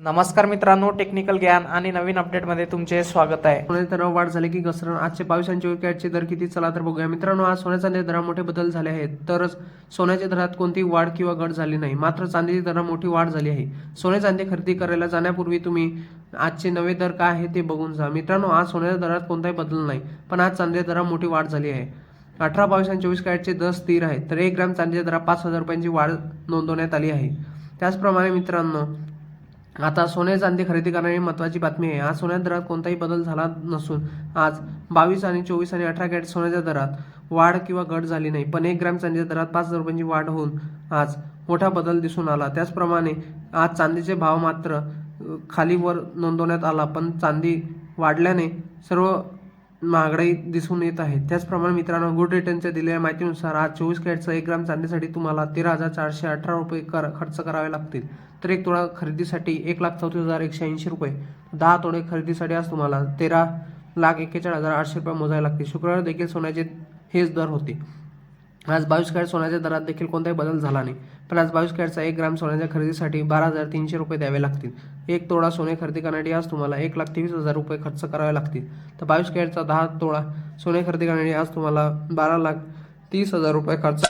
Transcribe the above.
नमस्कार मित्रांनो टेक्निकल ज्ञान आणि नवीन अपडेटमध्ये तुमचे स्वागत आहे. सोन्याचे दरात वाढ झाली की घसरण. आजचे बावीस आणि चोवीस दर किती? चला तर बघूया. मित्रांनो आज सोन्याच्या चांदी दरात मोठे बदल झाले आहेत. तरच सोन्याच्या दरात कोणतीही वाढ किंवा घट झाली नाही. मात्र चांदीची दरात मोठी वाढ झाली आहे. सोने चांदी खरेदी करायला जाण्यापूर्वी तुम्ही आजचे नवे दर काय आहे ते बघून जा. मित्रांनो आज सोन्याच्या दरात कोणताही बदल नाही पण आज चांदीच्या दरात मोठी वाढ झाली आहे. अठरा बावीस आणि चोवीस कॅरेटचे दर स्थिर आहेत तर एक ग्रॅम चांदीच्या दरात पाच हजार रुपयांची वाढ नोंदवण्यात आली आहे. त्याचप्रमाणे मित्रांनो आता सोने चांदी खरेदी करणारी महत्त्वाची बातमी आहे. आज सोन्याच्या दरात कोणताही बदल झाला नसून आज बावीस आणि चोवीस आणि अठरा कॅरेट सोन्याच्या दरात वाढ किंवा घट झाली नाही. पण एक ग्रॅम चांदीच्या दरात पाच हजार रुपयांची वाढ होऊन आज मोठा बदल दिसून आला. त्याचप्रमाणे आज चांदीचे भाव मात्र खालीवर नोंदवण्यात आला. पण चांदी वाढल्याने सर्व महागडाई दिसून येत आहे त्याचप्रमाणे मित्रांनो गुड रिटर्नच्या दिलेल्या माहितीनुसार आज चोवीस कॅरेटचा एक ग्राम चांदीसाठी तुम्हाला तेरा हजार चारशे अठरा रुपये कर खर्च करावे लागतील. तर एक तोळा खरेदीसाठी एक लाख चौतीस हजार एकशे ऐंशी रुपये. दहा तोडे खरेदीसाठी आज तुम्हाला तेरा लाख एक्केचाळीस हजार आठशे रुपये मोजावे लागतील. शुक्रवार देखील सोन्याचे हेच दर होते. आज बावीस कॅरेट सोन्याच्या दरात देखील कोणताही बदल झाला नाही. पण आज बावीस कॅरेटचा एक ग्राम सोन्याच्या खरेदीसाठी बारा हजार तीनशे रुपये द्यावे लागतील. एक तोळा सोने खरेदी करण्यासाठी आज तुम्हाला एक लाख तेवीस हजार रुपये खर्च करावे लागतील. तर बावीस कॅरेटचा दहा तोळा सोने खरेदी करण्यासाठी आज तुम्हाला बारा लाख तीस हजार रुपये खर्च